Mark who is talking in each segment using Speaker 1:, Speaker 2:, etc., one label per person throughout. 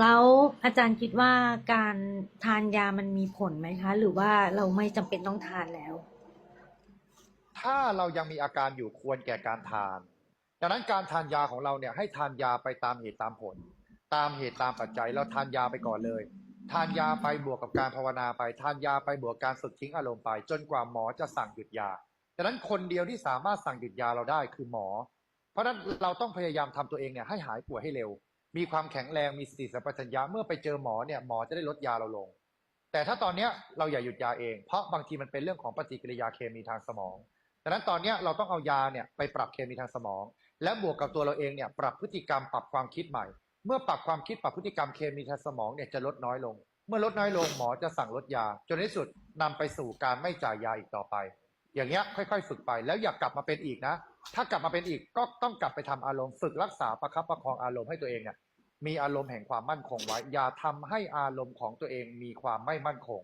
Speaker 1: แล้วอาจารย์คิดว่าการทานยามันมีผลไหมคะ หรือว่าเราไม่จำเป็นต้องทานแล้ว
Speaker 2: ถ้าเรายังมีอาการอยู่ควรแก่การทานดังนั้นการทานยาของเราเนี่ยให้ทานยาไปตามเหตุตามผล ตามเหตุตามปัจจัยเราทานยาไปก่อนเลย ทานยาไปบวกกับการภาวนาไป ทานยาไปบวกการฝึกทิ้งอารมณ์ไป จนกว่าหมอจะสั่งหยุดยาดังนั้นคนเดียวที่สามารถสั่งหยุดยาเราได้คือหมอ เพราะฉะนั้นเราต้องพยายามทำตัวเองเนี่ยให้หายป่วยให้เร็ว มีความแข็งแรงมีสติสัมปชัญญะเมื่อไปเจอหมอเนี่ยหมอจะได้ลดยาเราลง แต่ถ้าตอนเนี้ยเราอย่าหยุดยาเอง เพราะบางทีมันเป็นเรื่องของปฏิกิริยาเคมีทางสมองดังนั้นตอนนี้เราต้องเอายาเนี่ยไปปรับเคมีทางสมอง และบวกกับตัวเราเองเนี่ยปรับพฤติกรรมปรับความคิดใหม่ เมื่อปรับความคิดปรับพฤติกรรมเคมีทางสมองเนี่ยจะลดน้อยลง เมื่อลดน้อยลงหมอจะสั่งลดยา จนในที่สุดนำไปสู่การไม่จ่ายยาอีกต่อไป อย่างเงี้ยค่อย ๆ ฝึกไปแล้วอย่ากกลับมาเป็นอีกนะ ถ้ากลับมาเป็นอีกก็ต้องกลับไปทำอารมณ์ฝึกรักษาประคับประคองอารมณ์ให้ตัวเองเนี่ยมีอารมณ์แห่งความมั่นคงไว้ อย่าทำให้อารมณ์ของตัวเองมีความไม่มั่นคง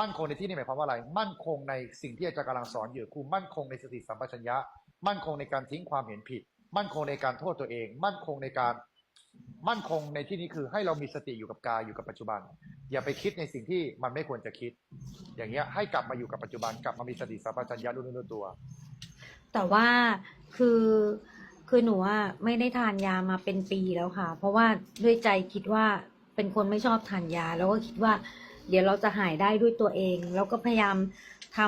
Speaker 2: มั่นคงในที่นี้หมายความว่าอะไร มั่นคงในสิ่งที่อาจารย์กำลังสอนอยู่คือมั่นคงในสติสัมปชัญญะ มั่นคงในการทิ้งความเห็นผิด มั่นคงในการโทษตัวเอง มั่นคงในการ มั่นคงในที่นี้คือให้เรามีสติอยู่กับกายอยู่กับปัจจุบัน อย่าไปคิดในสิ่งที่มันไม่ควรจะคิด อย่างเงี้ยให้กลับมาอยู่กับปัจจุบันกลับมามีสติสัมปชัญญะรู้เนื้อรู้ตัว
Speaker 1: แต่ว่าคือคือหนูอะไม่ได้ทานยามาเป็นปีแล้วค่ะ เพราะว่าด้วยใจคิดว่าเป็นคนไม่ชอบทานยา แล้วก็คิดว่า เดี๋ยวเราจะหายได้ด้วยตัวเอง แล้วก็พยายามท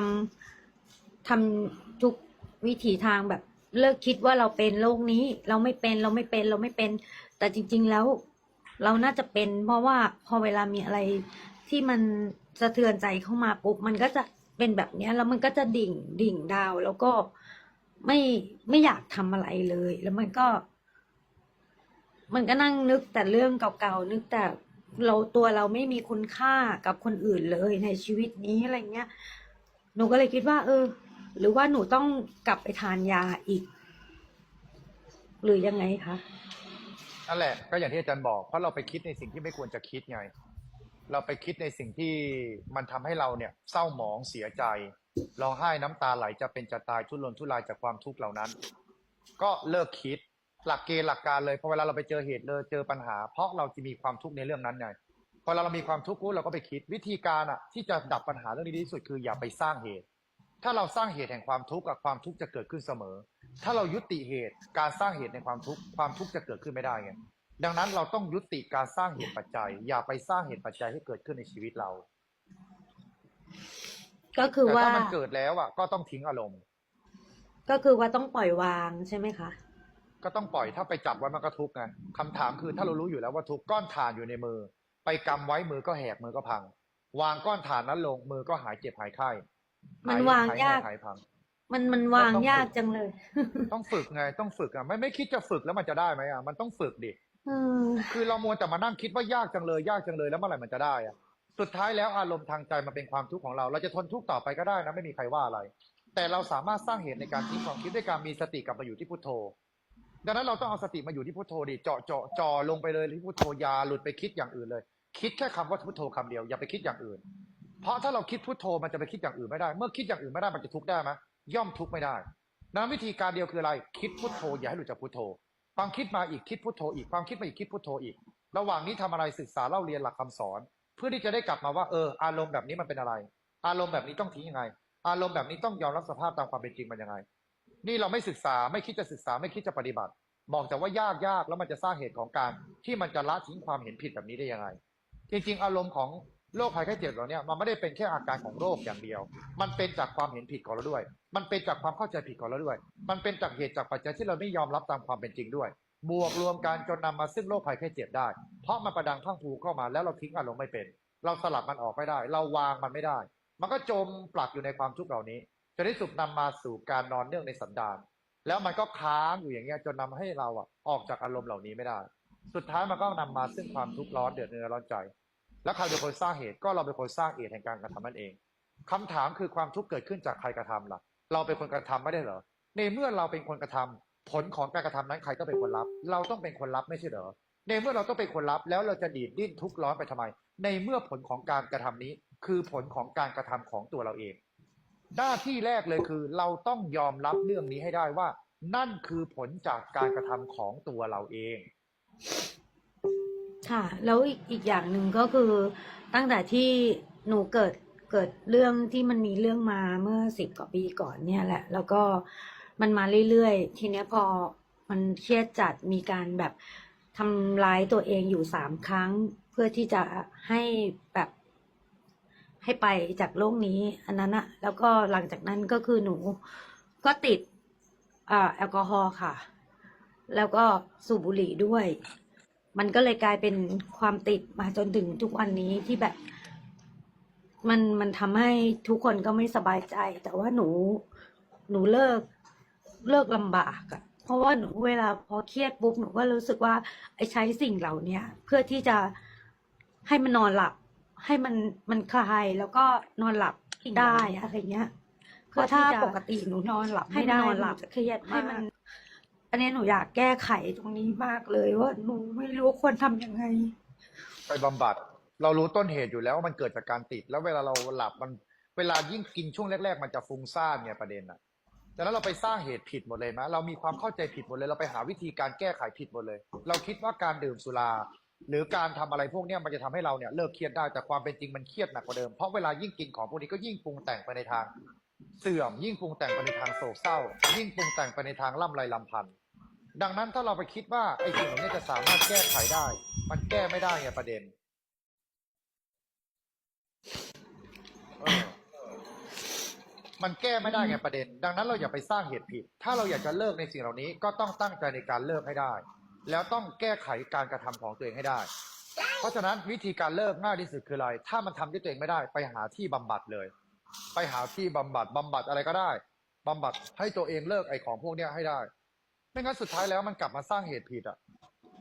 Speaker 1: ำทำทุกวิถีทางแบบเลิกคิดว่าเราเป็นโรคนี้ เราไม่เป็นเราไม่เป็นเราไม่เป็น แต่จริง ๆแล้วเราน่าจะเป็น เพราะว่าพอเวลามีอะไรที่มันสะเทือนใจเข้ามาปุ๊บมันก็จะเป็นแบบนี้แล้วมันก็จะดิ่งดิ่งดาว แล้วก็ไม่ไม่อยากทำอะไรเลย แล้วมันก็ มันก็นั่งนึกแต่เรื่องเก่าๆนึกแต่เราตัวเราไม่มีคุณค่ากับคนอื่นเลยในชีวิตนี้อะไรเงี้ย หนูก็เลยคิดว่า เออ หรือว่าหนูต้องกลับไปทานยาอีก หรือยังไงคะ
Speaker 2: นั่นแหละก็อย่างที่อาจารย์บอกเพราะเราไปคิดในสิ่งที่ไม่ควรจะคิดไง เราไปคิดในสิ่งที่มันทำให้เราเนี่ยเศร้าหมองเสียใจร้องไห้น้ำตาไหลจะเป็นจะตายทุรนทุรายจากความทุกข์เหล่านั้น ก็เลิกคิดหลักเกณฑ์หลักการเลยพอเวลาเราไปเจอเหตุเลยเจอปัญหา เพราะเราจะมีความทุกข์ในเรื่องนั้นไงพอเราเรามีความทุกข์ปุ๊บเราก็ไปคิดวิธีการอะที่จะดับปัญหาเรื่องนี้ที่สุดคืออย่าไปสร้างเหตุ ถ้าเราสร้างเหตุแห่งความทุกข์กับความทุกข์จะเกิดขึ้นเสมอ ถ้าเรายุติเหตุการสร้างเหตุในความทุกข์ความทุกข์จะเกิดขึ้นไม่ได้ไงดังนั้นเราต้องยุติการสร้างเหตุปัจจัย อย่าไปสร้างเหตุปัจจัยให้เกิดขึ้นในชีวิตเรา
Speaker 1: ก็คือ
Speaker 2: แต่
Speaker 1: ว่า
Speaker 2: ถ้ามันเกิดแล้วอะ ก็ต้องทิ้งอารมณ์
Speaker 1: ก็คือว่าต้องปล่อยวางใช่ไหมคะ
Speaker 2: ก็ต้องปล่อยถ้าไปจับไว้มันก็ทุกข์ไงคำถามคือถ้าเรารู้อยู่แล้วว่าทุกข์ก้อนถ่านอยู่ในมือ ไปกำไว้มือก็แหกมือก็พัง วางก้อนถ่านนั้นลงมือก็หายเจ็บหายไข้
Speaker 1: มัน
Speaker 2: ห
Speaker 1: วาง
Speaker 2: ห
Speaker 1: ยาก
Speaker 2: หายพัง
Speaker 1: มันมันวางยากจังเลย
Speaker 2: ต้องฝึกไงต้องฝึกอะไม่ไม่คิดจะฝึกแล้วมันจะได้ไหมอะมันต้องฝึกดิ
Speaker 1: อืม
Speaker 2: คือเรามัวแต่มานั่งคิดว่ายากจังเลย ยากจังเลยแล้วเมื่อไหร่มันจะได้อะสุดท้ายแล้วอารมณ์ทางใจมันเป็นความทุกข์ของเรา เราจะทนทุกข์ต่อไปก็ได้นะไม่มีใครว่าอะไร แต่เราสามารถสร้างเหตุในการทิ้งความคิดด้วยการมีสติกลับมาอยู่ที่พุทโธ ดังนั้นเราต้องเอาสติมาอยู่ที่พุทโธดิเจาะเจาะจ่อลงไปเลยที่พุทโธอยาหลุดไปคิดอย่างอื่นเลย คิดแค่คำว่าพุทโธคำเดียวอย่าไปคิดอย่างอื่น เพราะถ้าเราคิดพุทโธมันจะไปคิดอย่างอื่นไม่ได้ เมื่อคิดอย่างอื่นไม่ได้มันจะทุกข์ได้ไหม ย่อมทุกข์ไม่ได้นั้นวิธีการเดียวคืออะไร คิดพุทโธอย่าให้หลุดจากพุทโธความคิดมาอีกคิดพุทโธอีกความคิดมาอีกคิดพุทโธอีก ระหว่างนี้ทำอะไรศึกษาเล่าเรียนหลักคำสอน เพื่อที่จะได้กลับมาว่าเอออารมณ์แบบนี้มันเป็นอะไร อารมณ์แบบนี้ต้องทิ้งยังไง อารมณ์แบบนี้ต้องยอมรับสภาพตามความเป็นจริงมันยังไง นี่เราไม่ศึกษาไม่คิดจะศึกษาไม่คิดจะปฏิบัติบอกแต่ว่ายากยากแล้วมันจะสร้างเหตุของการที่มันจะละทิ้งความเห็นผิดแบบนี้ได้ยังไง จริง ๆ อารมณ์ของ โรคภัยไข้เจ็บเราเนี่ยมันไม่ได้เป็นแค่อาการของโรคอย่างเดียว มันเป็นจากความเห็นผิดของเราด้วย มันเป็นจากความเข้าใจผิดของเราด้วย มันเป็นจากเหตุจากปัจจัยที่เราไม่ยอมรับตามความเป็นจริงด้วย บวกรวมกันจนนำมาซึ่งโรคภัยไข้เจ็บได้ เพราะมันประดังพังพรูเข้ามาแล้วเราทิ้งอารมณ์ไม่เป็น เราสลับมันออกไม่ได้ เราวางมันไม่ได้ มันก็จมปลักอยู่ในความทุกข์เหล่านี้จนที่สุดนำมาสู่การนอนเนื่องในสันดาน แล้วมันก็ค้างอยู่อย่างเงี้ยจนนำให้เราอะออกจากอารมณ์เหล่านี้ไม่ได้ สุดท้ายมันก็นำมาซึ่งความทุกข์ร้อนเดือดเนื้อร้อนใจ แล้วใครเป็นคนสร้างเหตุก็เราเป็นคนสร้างเหตุแห่งการกระทำนั่นเองคำถามคือความทุกข์เกิดขึ้นจากใครกระทำล่ะ เราเป็นคนกระทำไม่ได้เหรอ ในเมื่อเราเป็นคนกระทำผลของการกระทำนั้นใครก็เป็นคนรับ เราต้องเป็นคนรับไม่ใช่เหรอ ในเมื่อเราต้องเป็นคนรับแล้วเราจะดีดดิ้นทุกข์ร้อนไปทำไม ในเมื่อผลของการกระทำนี้ คือผลของการกระทำของตัวเราเอง หน้าที่แรกเลยคือ เราต้องยอมรับเรื่องนี้ให้ได้ว่า นั่นคือผลจากการกระทำของตัวเราเอง
Speaker 1: ค่ะ แล้วอีกอีกอย่างหนึ่งก็คือตั้งแต่ที่หนูเกิดเกิดเรื่องที่มันมีเรื่องมาเมื่อสิบกว่าปีก่อนเนี่ยแหละ แล้วก็มันมาเรื่อยๆ ทีเนี้ยพอมันเครียดจัดมีการแบบทำร้ายตัวเองอยู่สามครั้ง เพื่อที่จะให้แบบให้ไปจากโลกนี้ อันนั้นอะแล้วก็หลังจากนั้นก็คือหนูก็ติดอ่าแอลกอฮอล์ค่ะ แล้วก็สูบบุหรี่ด้วย มันก็เลยกลายเป็นความติดมาจนถึงทุกวันนี้ที่แบบ มันมันทำให้ทุกคนก็ไม่สบายใจ แต่ว่าหนู หนูเลิกเลิกลำบากอะเพราะว่าหนูเวลาพอเครียดปุ๊บหนูก็รู้สึกว่าไอ้ใช้สิ่งเหล่าเนี้ยเพื่อที่จะให้มันนอนหลับ ให้มันมันคลายแล้วก็นอนหลับได้อะไรเงี้ยเพราะถ้าปกติหนูนอนหลับไม่ได้นอนหลับจะเครียดให้มัน อันนี้หนูอยากแก้ไขตรงนี้มากเลยว่าหนูไม่รู้ควรทำยังไง
Speaker 2: ไปบำบัด เรารู้ต้นเหตุอยู่แล้วว่ามันเกิดจากการติด แล้วเวลาเราหลับมันเวลายิ่งกินช่วงแรก ๆ มันจะฟุ้งซ่านเนี่ยประเด็นน่ะดังนั้นเราไปสร้างเหตุผิดหมดเลยนะเรามีความเข้าใจผิดหมดเลย เราไปหาวิธีการแก้ไขผิดหมดเลย เราคิดว่าการดื่มสุรา หรือการทำอะไรพวกเนี้ยมันจะทำให้เราเนี่ยเลิกเครียดได้แต่ความเป็นจริงมันเครียดหนักกว่าเดิมเพราะเวลายิ่งกินของพวกนี้ก็ยิ่งปรุงแต่งไปในทาง เสื่อมยิ่งปรุงแต่งไปในทางโศกเศร้า ยิ่งปรุงแต่งไปในทางล่ำไรลำพันธ์ ดังนั้นถ้าเราไปคิดว่าไอ้สิ่งเหล่านี้จะสามารถแก้ไขได้ มันแก้ไม่ได้ไงประเด็นมันแก้ไม่ได้ไงประเด็น ดังนั้นเราอย่าไปสร้างเหตุผิด ถ้าเราอยากจะเลิกในสิ่งเหล่านี้ ก็ต้องตั้งใจในการเลิกให้ได้ แล้วต้องแก้ไขการกระทำของตัวเองให้ได้ เพราะฉะนั้นวิธีการเลิกง่ายที่สุดคืออะไร ถ้ามันทำด้วยตัวเองไม่ได้ ไปหาที่บำบัดเลย ไปหาที่บำบัดบำบัดอะไรก็ได้บำบัดให้ตัวเองเลิกไอ้ของพวกเนี้ยให้ได้ ไม่งั้นสุดท้ายแล้วมันกลับมาสร้างเหตุผิดอะ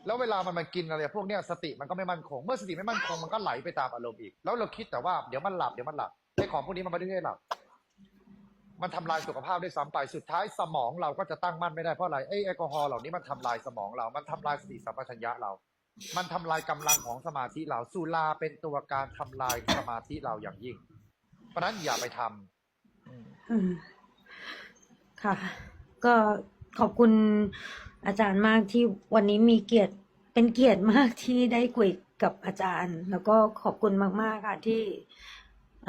Speaker 2: แล้วเวลามันมากินอะไรพวกเนี้ยสติมันก็ไม่มั่นคง เมื่อสติไม่มั่นคงมันก็ไหลไปตามอารมณ์อีก แล้วเราคิดแต่ว่าเดี๋ยวมันหลับเดี๋ยวมันหลับไอ้ของพวกนี้มันไม่ได้ให้หลับ มันทำลายสุขภาพได้ซ้ำไปสุดท้ายสมองเราก็จะตั้งมั่นไม่ได้เพราะอะไรไอ้แอลกอฮอล์เหล่านี้มันทำลายสมองเรา มันทำลายสติสัมปชัญญะเรา มันทำลายกำลังของสมาธิเราสุราเป็นตัวการทำลายสมาธิเราอย่างยิ่ง เพราะนั้นอย่าไปทำอืม
Speaker 1: อืมค่ะ ก็ ขอบคุณอาจารย์มากที่วันนี้มีเกียรติเป็นเกียรติมากที่ได้คุยกับอาจารย์ แล้วก็ขอบคุณมาก ๆ ค่ะที่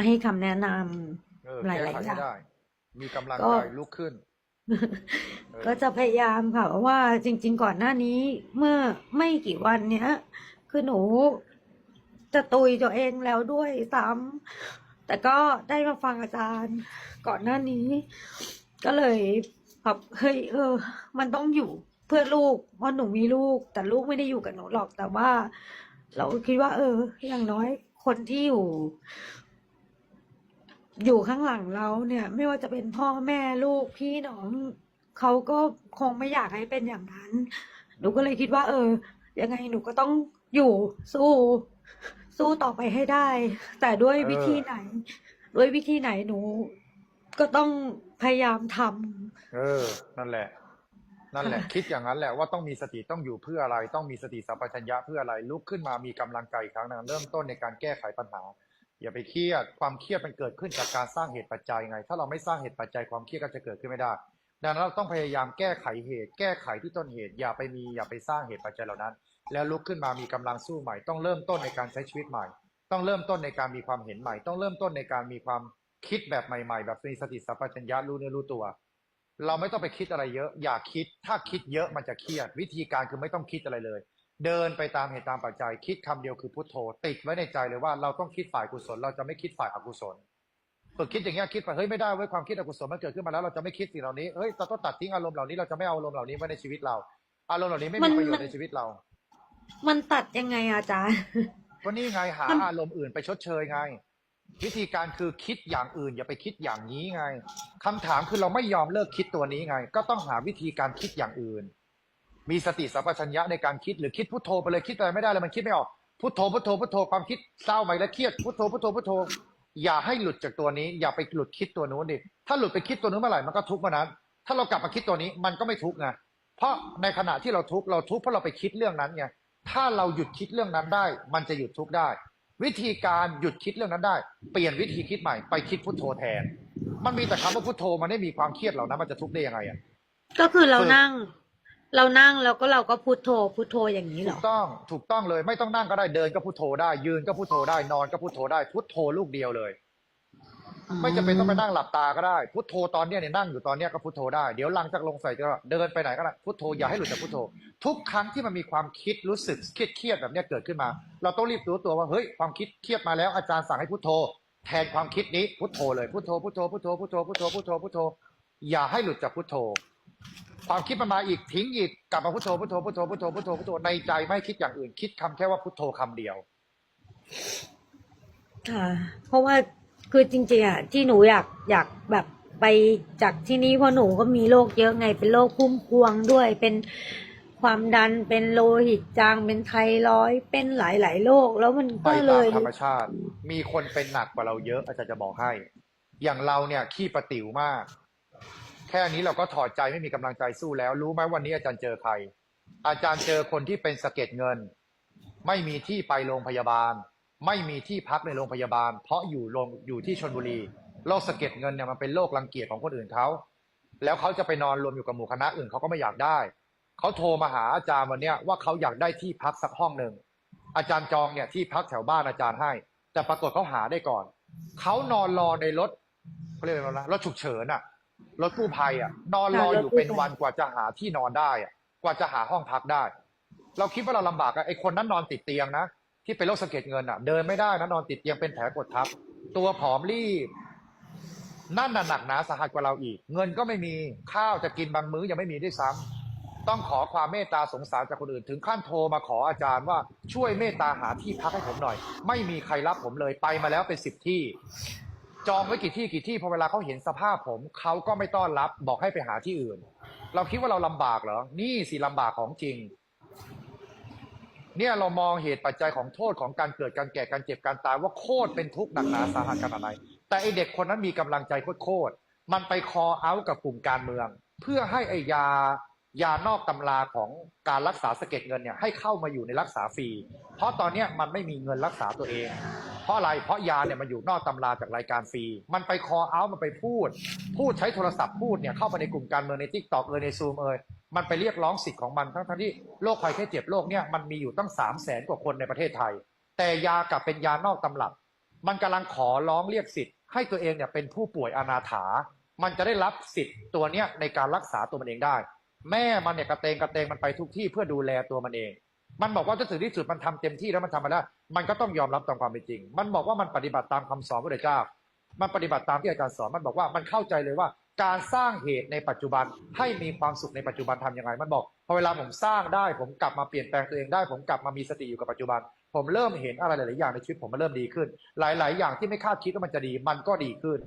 Speaker 1: ให้คำแนะน
Speaker 2: เออำ
Speaker 1: หลาย
Speaker 2: แก้ไข
Speaker 1: ๆอ
Speaker 2: ให้
Speaker 1: ย่าง
Speaker 2: ได้มีกำลัง
Speaker 1: ก็
Speaker 2: ใจลุกขึ้นเออ
Speaker 1: ก็จะพยายามค่ะเพราะว่าจริง ๆ ก่อนหน้านี้เมื่อไม่กี่วันเนี้ย คือหนูจะตุยตัวเองแล้วด้วยซ้ำแต่ก็ได้มาฟังอาจารย์ก่อนหน้านี้ ก็เลย แบบเฮ้ยเออ มันต้องอยู่เพื่อลูก เพราะหนูมีลูก แต่ลูกไม่ได้อยู่กับหนูหรอกแต่ว่า เราคิดว่า เออ อย่างน้อยคนที่อยู่ อยู่ข้างหลังเราเนี่ย ไม่ว่าจะเป็นพ่อแม่ลูกพี่น้องเขาก็คงไม่อยากให้เป็นอย่างนั้น หนูก็เลยคิดว่า เออ ยังไงหนูก็ต้องอยู่สู้ สู้ต่อไปให้ได้ แต่ด้วยวิธีไหน ด้วยวิธีไหนหนู ก็ต้องพยายามทำ
Speaker 2: เออ นั่นแหละ นั่นแหละ คิดอย่างนั้นแหละว่าต้องมีสติต้องอยู่เพื่ออะไร ต้องมีสติสัมปชัญญะเพื่ออะไรลุกขึ้นมามีกำลังใจครั้งหนึงเริ่มต้นในการแก้ไขปัญหา อย่าไปเครียดความเครียดมันเกิดขึ้นจากการสร้างเหตุปัจจัยไง ถ้าเราไม่สร้างเหตุปัจจัยความเครียดก็จะเกิดขึ้นไม่ได้ ดังนั้นเราต้องพยายามแก้ไขเหตุ แก้ไขที่ต้นเหตุ อย่าไปมีอย่าไปสร้างเหตุปัจจัยเหล่านั้น แล้วลุกขึ้นมามีกำลังสู้ใหม่ ต้องเริ่มต้นในการใช้ชีวิตใหม่ ต้องเริ่มต้นในการมีความเห็นใหม่ ต้องเริ่มต้นในการมีความคิดแบบใหม่ ๆ แบบมีสติสัมปชัญญะรู้เนื้อรู้ตัว เราไม่ต้องไปคิดอะไรเยอะ อย่าคิด ถ้าคิดเยอะมันจะเครียด วิธีการคือไม่ต้องคิดอะไรเลย เดินไปตามเหตุตามปัจจัย คิดคำเดียวคือพุทโธ ติดไว้ในใจเลยว่าเราต้องคิดฝ่ายกุศล เราจะไม่คิดฝ่ายอกุศลฝึกคิดอย่างเงี้ยคิดไปเฮ้ยไม่ได้เว้ยความคิดอกุศลมันเกิดขึ้นมาแล้วเราจะไม่คิดสิ่งเหล่านี้เฮ้ยเราต้องตัดทิ้งอารมณ์เหล่านี้เราจะไม่เอาอารมณ์เหล่านี้ไว้ในชีวิตเรา อารมณ์เหล่านี้ไม่
Speaker 1: มั
Speaker 2: มี
Speaker 1: น
Speaker 2: ประโยช
Speaker 1: มัน
Speaker 2: น์ในชีวิตเรา
Speaker 1: มันตัดยังไงอาจารย์
Speaker 2: ก็นี่ไงหา
Speaker 1: มัน
Speaker 2: อารมณ์อื่นไปชดเชยไง วิธีการคือคิดอย่างอื่น อย่าไปคิดอย่างนี้ไงคำถามคือเราไม่ยอมเลิกคิดตัวนี้ไง ก็ต้องหาวิธีการคิดอย่างอื่น มีสติสัมปชัญญะในการคิดหรือคิดพุทโธไปเลยคิดอะไรไม่ได้เลยมันคิดไม่ออกพุทโธพุทโธพุทโธความคิดเศร้าไปแล้วเครียดพุทโธพุทโธพุทโธ อย่าให้หลุดจากตัวนี้ อย่าไปหลุดคิดตัวนู้นดิถ้าหลุดไปคิดตัวนู้นเมื่อไหร่มันก็ทุกข์เมื่อนั้น ถ้าเรากลับมาคิดตัวนี้มันก็ไม่ทุกข์ไงเพราะในขณะที่เราทุกข์เราทุกข์เพราะเราไปคิดเรื่องนั้นไงถ้าเราหยุดคิดเรื่องนั้นได้ มันจะหยุดทุกข์ได้ วิธีการหยุดคิดเรื่องนั้นได้ เปลี่ยนวิธีคิดใหม่ไปคิดพุทโธแทน มันมีแต่คำว่าพุทโธมันไม่มีความเครียดเหล่านั้นมันจะทุกข์ได้ยังไงอะ
Speaker 1: ก็คือเรา
Speaker 2: ฝึก
Speaker 1: นั่ง เรานั่งแล้วก็เราก็พุทโธพุทโธอย่างนี้เหร
Speaker 2: ถู
Speaker 1: อ
Speaker 2: กต้องถูกต้องเลยไม่ต้องนั่งก็ได้เดินก็พุทโธได้ยืนก็พุทโธได้นอนก็พุทโธได้พุทโธลูกเดียวเลย ไม่จำเป็นต้องไปนั่งหลับตาก็ได้ พุทโธตอนเนี้ยเนี่ยนั่งอยู่ตอนเนี้ยก็พุทโธได้ เดี๋ยวหลังจากลงใส่ก็เดินไปไหนก็ได้พุทโธอย่าให้หลุดจากพุทโธ ทุกครั้งที่มันมีความคิดรู้สึกเครียดเครียดแบบเนี้ยเกิดขึ้นมา เราต้องรีบรู้ตัวว่าเฮ้ยความคิดเครียดมาแล้วอาจารย์สั่งให้พุทโธ แทนความคิดนี้พุทโธเลยพุทโธพุทโธพุทโธพุทโธพุทโธพุทโธพุทโธอย่าให้หลุดจากพุทโธ ความคิดมันมาอีกทิ้งอีกกลับมาพุทโธพุทโธพุทโธพุทโธพุทโธพุทโธในใจไม่คิดอย่างอื่น คิดคำแค่ว่าพุทโธคำเดียว
Speaker 1: ค่ะเพราะว่า คือจริงๆอะที่หนูอยากอยากแบบไปจากที่นี่เพราะหนูก็มีโรคเยอะไง เป็นโรคพุ่มพวงด้วย เป็นความดันเป็นโลหิตจางเป็นไทรอยด์เป็นหลายๆโรคแล้วมัน
Speaker 2: ไป
Speaker 1: ก็เล
Speaker 2: ตาม
Speaker 1: ย
Speaker 2: ธรรมชาติ มีคนเป็นหนักกว่าเราเยอะอาจารย์จะบอกให้ อย่างเราเนี่ยขี้ประติ๋วมาก แค่นี้เราก็ถอดใจไม่มีกำลังใจสู้แล้ว รู้ไหมวันนี้อาจารย์เจอใคร อาจารย์เจอคนที่เป็นสะเก็ดเงิน ไม่มีที่ไปโรงพยาบาล ไม่มีที่พักในโรงพยาบาล เพราะอยู่โรงอยู่ที่ชนบุรีโรคสะเก็ดเงินเนี่ยมันเป็นโรครังเกียจของคนอื่นเขาแล้วเขาจะไปนอนรวมอยู่กับหมู่คณะอื่นเขาก็ไม่อยากได้เขาโทรมาหาอาจารย์วันเนี้ยว่าเขาอยากได้ที่พักสักห้องหนึ่งอาจารย์จองเนี่ยที่พักแถวบ้านอาจารย์ให้ แต่ปรากฏเขาหาได้ก่อนเขานอนรอในรถเขาเรียกอะไรนะรถฉุกเฉินอะรถกู้ภัยอะนอนรออยู่เป็นวันกว่าจะหาที่นอนได้อะกว่าจะหาห้องพักได้ เราคิดว่าเราลำบากอะไอคนนั้นนอนติดเตียงนะ ที่เป็นโรคสะเก็ดเงินอะ เดินไม่ได้นะนอนติดเตียงเป็นแผลกดทับ ตัวผอมรีบนั่นน่ะหนักหนาสาหัสกว่าเราอีก เงินก็ไม่มีข้าวจะกินบางมื้อยังไม่มีด้วยซ้ำต้องขอความเมตตาสงสารจากคนอื่น ถึงขั้นโทรมาขออาจารย์ว่าช่วยเมตตาหาที่พักให้ผมหน่อย ไม่มีใครรับผมเลยไปมาแล้วเป็นสิบที่ จองไว้กี่ที่กี่ที่พอเวลาเขาเห็นสภาพผมเขาก็ไม่ต้อนรับบอกให้ไปหาที่อื่น เราคิดว่าเราลำบากเหรอนี่สิลำบากของจริง เนี่ยเรามองเหตุปัจจัยของโทษของการเกิดการแก่การเจ็บการตายว่าโคตรเป็นทุกข์หนักหนาสาหัสขนาดไหนแต่ไอเด็กคนนั้นมีกำลังใจโคตรมันไปคอเอาท์กับกลุ่มการเมือง เพื่อให้ไอยายานอกตำราของการรักษาสะเก็ดเงินเนี่ยให้เข้ามาอยู่ในรักษาฟรี เพราะตอนเนี้ยมันไม่มีเงินรักษาตัวเอง เพราะอะไรเพราะยาเนี่ยมันอยู่นอกตำราจากรายการฟรี มันไปคอเอาท์มันไปพูด พูดใช้โทรศัพท์พูดเนี่ยเข้าไปในกลุ่มการเมืองในทิกตอกเอยในซูมเอย มันไปเรียกร้องสิทธิ์ของมันทั้งทั้งที่โรคภัยแค่เจ็บโรคเนี่ยมันมีอยู่ตั้งสามแสนกว่าคนในประเทศไทย แต่ยากลับเป็นยานอกตำรับ มันกำลังขอร้องเรียกสิทธิ์ให้ตัวเองเนี่ยเป็นผู้ป่วยอนาถา มันจะได้รับสิทธิ์ตัวเนี้ยในการรักษาตัวมันเองได้ แม่มันเนี่ยกระเตงกระเตงมันไปทุกที่เพื่อดูแลตัวมันเอง มันบอกว่าถ้าถึงที่สุดมันทำเต็มที่แล้วมันทำมาได้วมันก็ต้องยอมรับตามความเป็นจริง มันบอกว่ามันปฏิบัติตามคำสอนพระเจ้า มันปฏิบัติตามที่อาจารย์สอน มันบอกว่ามันเข้าใจเลยว่า การสร้างเหตุในปัจจุบันให้มีความสุขในปัจจุบันทำยังไง มันบอกพอเวลาผมสร้างได้ ผมกลับมาเปลี่ยนแปลงตัวเองได้ ผมกลับมามีสติอยู่กับปัจจุบัน ผมเริ่มเห็นอะไรหลาย ๆ อย่างในชีวิตผมมันเริ่มดีขึ้น หลาย ๆ อย่างที่ไม่คาดคิดว่ามันจะดี มันก็ดีขึ้น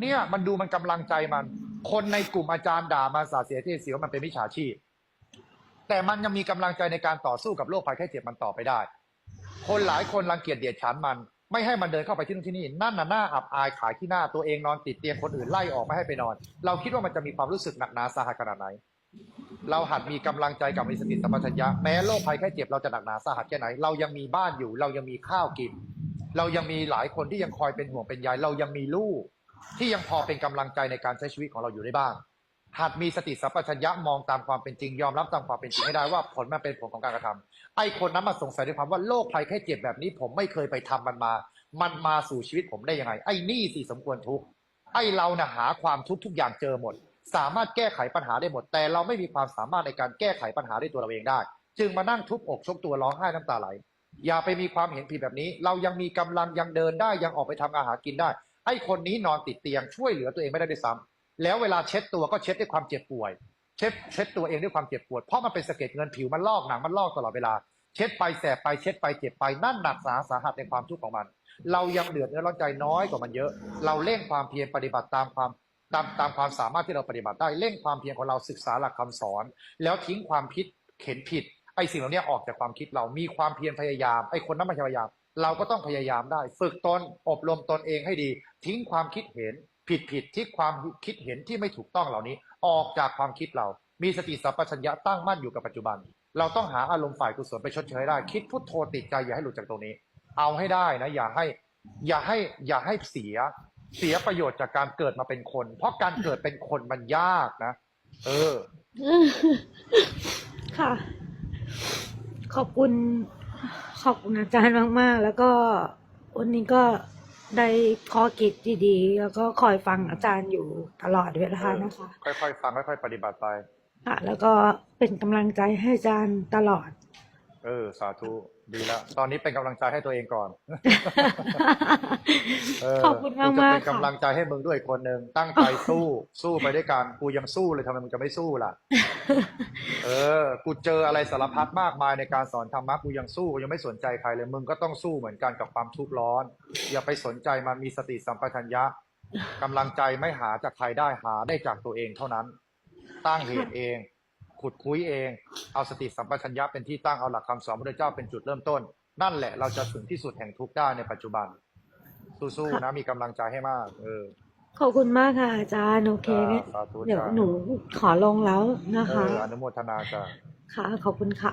Speaker 2: เนี่ยมันดูมันกำลังใจมัน คนในกลุ่มอาจารย์ด่ามาสาเสียที่เสียว่ามันเป็นมิจฉาชีพ แต่มันยังมีกำลังใจในการต่อสู้กับโรคภัยแค่เจ็บมันต่อไปได้ คนหลายคนรังเกียจเดียดฉันมัน ไม่ให้มันเดินเข้าไปที่นู่นที่นี่นั่นน่ะหน้าอับอายขายที่หน้าตัวเองนอนติดเตียงคนอื่นไล่ออกไม่ให้ไปนอน เราคิดว่ามันจะมีความรู้สึกหนักหนาสาหัสขนาดไหน เราหัดมีกำลังใจกับมีสติสัมปชัญญะแม้โรคภัยแค่เจ็บเราจะหนักหนาสาหัสแค่ไหน เรายังมีบ้านอยู่ เรายังมีข้าวกิน เรายังมีหลายคนที่ยังคอยเป็นห่วงเป็นใยเรายังมีลูก ที่ยังพอเป็นกำลังใจในการใช้ชีวิตของเราอยู่ได้บ้าง หัดมีสติสัมปชัญญะมองตามความเป็นจริงยอมรับตามความเป็นจริงให้ได้ว่าผลมันเป็นผลของการกระทำไอ้คนนั้นมาสงสัยด้วยความว่าโรคภัยแค่เจ็บแบบนี้ ผมไม่เคยไปทำมันมา มันมาสู่ชีวิตผมได้ยังไง ไอ้นี่สิสมควรทุกข์ไอ้เรานะหาความทุกข์ทุกอย่างเจอหมด สามารถแก้ไขปัญหาได้หมด แต่เราไม่มีความสามารถในการแก้ไขปัญหาด้วยตัวเราเองได้ จึงมานั่งทุบอกชกตัวร้องไห้น้ำตาไหล อย่าไปมีความเห็นผิดแบบนี้ เรายังมีกำลังยังเดินได้ยังออกไปทำอาหารกินได้ไอ้คนนี้นอนติดเตียงช่วยเหลือตัวเองไม่ได้ด้วยซ้ำ แล้วเวลาเช็ดตัวก็เช็ดด้วยความเจ็บป่วย เช็ดเช็ดตัวเองด้วยความเจ็บปวด เพราะมันเป็นสะเก็ดเงินผิวมันลอกหนังมันลอกตลอดเวลา เช็ดไปแสบไปเช็ดไปเจ็บไปนั่นหนักสาสาหัสในความทุกข์ของมัน เรายังเดือดเนื้อร้อนใจน้อยกว่ามันเยอะ เราเร่งความเพียรปฏิบัติตามความตามตามความสามารถที่เราปฏิบัติได้เร่งความเพียรของเราศึกษาหลักคำสอน แล้วทิ้งความคิดเข็นผิดไอ้สิ่งเหล่านี้ออกจากความคิดเรามีความเพียรพยายามไอ้คนนั้นมันพยายาม เราก็ต้องพยายามได้ ฝึกตนอบรมตนเองให้ดี ทิ้งความคิดเห็น ผิดผิดที่ความคิดเห็นที่ไม่ถูกต้องเหล่านี้ ออกจากความคิดเรา มีสติสัมปชัญญะตั้งมั่นอยู่กับปัจจุบัน เราต้องหาอารมณ์ฝ่ายกุศลไปชดเชยได้ คิดพุทโธติดใจอย่าให้หลุดจากตรงนี้ เอาให้ได้นะ อย่าให้ อย่าให้อย่าให้เสียเสียประโยชน์จากการเกิดมาเป็นคน เพราะการเกิดเป็นคนมันยากนะ เออ
Speaker 1: ค่ะ ขอบคุณ ขอบคุณอาจารย์มาก ๆ แล้วก็วันนี้ก็ ได้ข้อคิดดีๆ แล้วก็คอยฟังอาจารย์อยู่ตลอดเวลานะคะ
Speaker 2: ค่อยๆฟังค่อยๆปฏิบัติไป
Speaker 1: ค่ะ แล้วก็เป็นกำลังใจให้อาจารย์ตลอด
Speaker 2: เออ สาธุ ดีแล้ว ตอนนี้เป็นกำลังใจให้ตัวเองก่อนเข
Speaker 1: อบคุณมาก
Speaker 2: จะ
Speaker 1: มาก
Speaker 2: เป็น
Speaker 1: ค่ะ
Speaker 2: กำลังใจให้มึงด้วยคนหนึ่งตั้งใจสู้สู้ไปด้วยกันกูยังสู้เลยทำไมมึงจะไม่สู้ล่ะ เออ กูเจออะไรสารพัดมากมายในการสอนธรรมะกูยังสู้กูยังไม่สนใจใครเลยมึงก็ต้องสู้เหมือนกันกับความทุกข์ร้อน อย่าไปสนใจมันมีสติสัมปชัญญะกำลังใจไม่หาจากใครได้หาได้จากตัวเองเท่านั้น ตั้งเหตุเอง ขุดคุยเอง เอาสติสัมปชัญญะเป็นที่ตั้งเอาหลักคำสอนพระเจ้าเป็นจุดเริ่มต้น นั่นแหละเราจะถึงที่สุดแห่งทุกข์ได้ในปัจจุบัน สู้ๆนะมีกำลังใจให้มาก เออ
Speaker 1: ขอบคุณมากค่ะอาจารย์โอเคงั้น
Speaker 2: สาธุ
Speaker 1: เดี๋ยว
Speaker 2: จ้ะ
Speaker 1: หนูขอลงแล้วนะ
Speaker 2: เอ
Speaker 1: คะ
Speaker 2: ออนุโมทนาจ้ะ
Speaker 1: ค่ะ ขอบคุณค่ะ